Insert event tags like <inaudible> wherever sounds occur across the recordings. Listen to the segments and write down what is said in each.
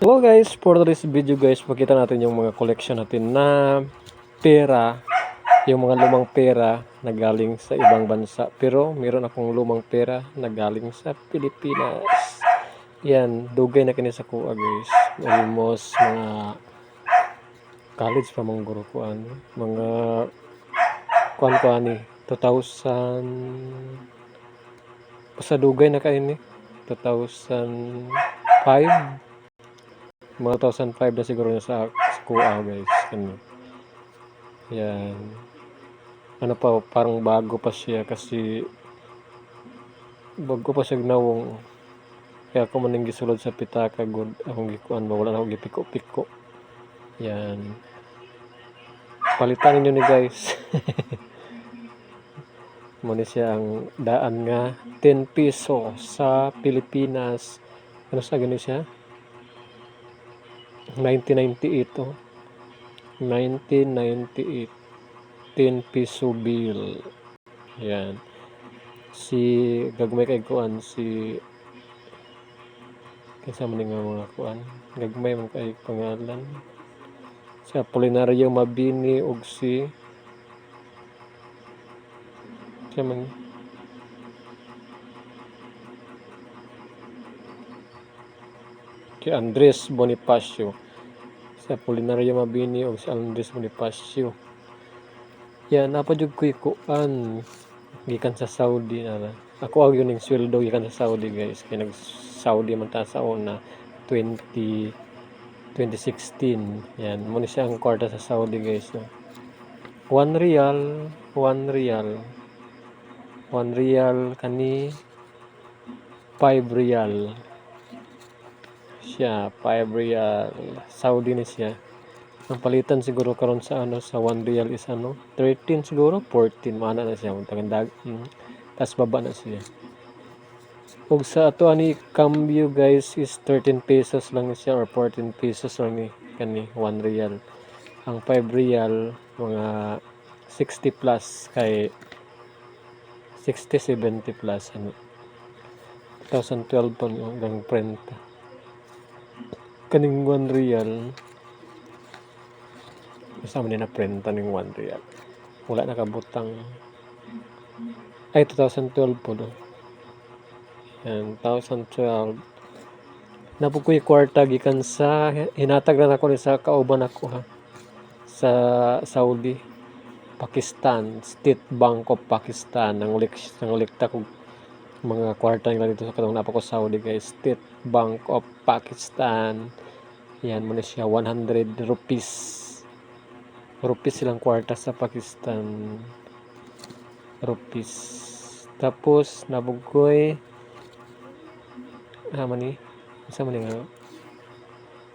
Hello guys, for this video guys, makita natin yung mga collection natin na pera, yung mga lumang pera na galing sa ibang bansa. Pero meron akong lumang pera na galing sa Pilipinas. Yan, dugay na kini sa kuha guys. Almost mga college pa mga ano, mga kuan ko ani 2000 basta dugay na kaini 2005 mga 2005 na siguro na sa, kuha guys ano yan. Ano pa parang bago pa siya kasi bago pa siya gnawong. Kaya ako maning gisulod sa pitaka good akong gikuan ba? Wala na akong gipiko-piko. Yan. Palitan ninyo ni guys. <laughs> Muna siya ang daan nga 10 piso sa Pilipinas. Ano sa ganun siya? 1998 to. 1998. 10 piso bill. Yan. Si gagmay kay kuan si kaysa man nga mga kuan. Gagmay man kay pangalan. Si Apolinario Mabini ug si siya si Andres Bonifacio si Apolinario Mabini o si Andres Bonifacio. Yan napadjud ko kuan gikan sa Saudi na ako ang yun yung sweldo gikan sa Saudi guys. Kaya nag Saudi man ta sa una 20 2016 yan mo ni siya ang kwarta sa Saudi guys no? 1 real 1 real. 1 real kani 5 real siya 5 real Saudi ni siya. Ang palitan siguro karon sa ano sa 1 real is ano 13 siguro 14 mana na siya untangan dag mm, tas baba na siya. Ug sa ato ani cambio guys is 13 pesos lang siya or 14 pesos lang ni kani 1 real ang 5 real mga 60 plus kay 60 70 plus ano. 2012 pa hanggang print kaning 1 real. Kasama ni na print ning 1 real. Wala nakabutang. Ay 2012 po do yan 2012 napukoy kwarta gikan sa hinatag na ako ni sa kauban ako ha. Sa Saudi Pakistan State Bank of Pakistan nang ulik nang ulikta ko mga kwarta nila dito sa katong napa ko Saudi guys. State Bank of Pakistan. Yan muna siya. 100 rupees. Rupees silang kwarta sa Pakistan. Rupees. Tapos nabugoy. Ah man ni isa man ni nga.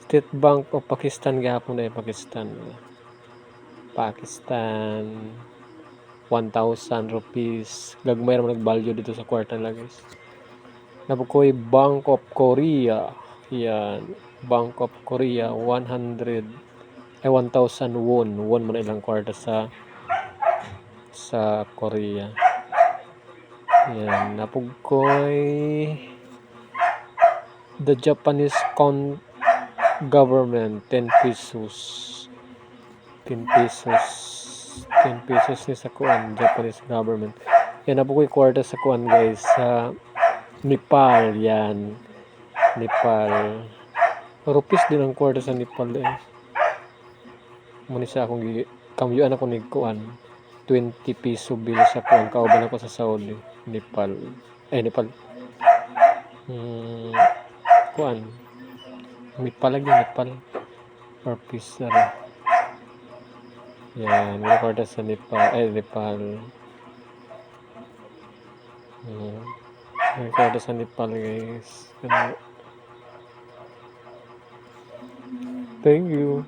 State Bank of Pakistan gahapon na Pakistan. Pakistan 1,000 rupees. Gagmay naman nag-value dito sa kwarta nila guys. Nabukoy Bank of Korea. Yan. Bank of Korea 100 ay 1,000 won. Won man ilang kwarta sa sa Korea. Yan. Napugoy the Japanese con government 10 pesos. 10 pesos 10 pesos ni sa kuan Japanese government. Yan napukoy kwarta sa kuan guys. Sa Nepal yan. Nepal. Rupees din ang kwarta sa Nepal eh. Muna siya akong kamyuan ako ni kuan. 20 piso bill sa kuan. Kauban ako sa Saudi Nepal. Eh Nepal. Hmm, kuan. Nepal lagi Nepal. Per piece ara yan kwarta sa Nepal eh Nepal. May kwarta sa Nepal guys thank you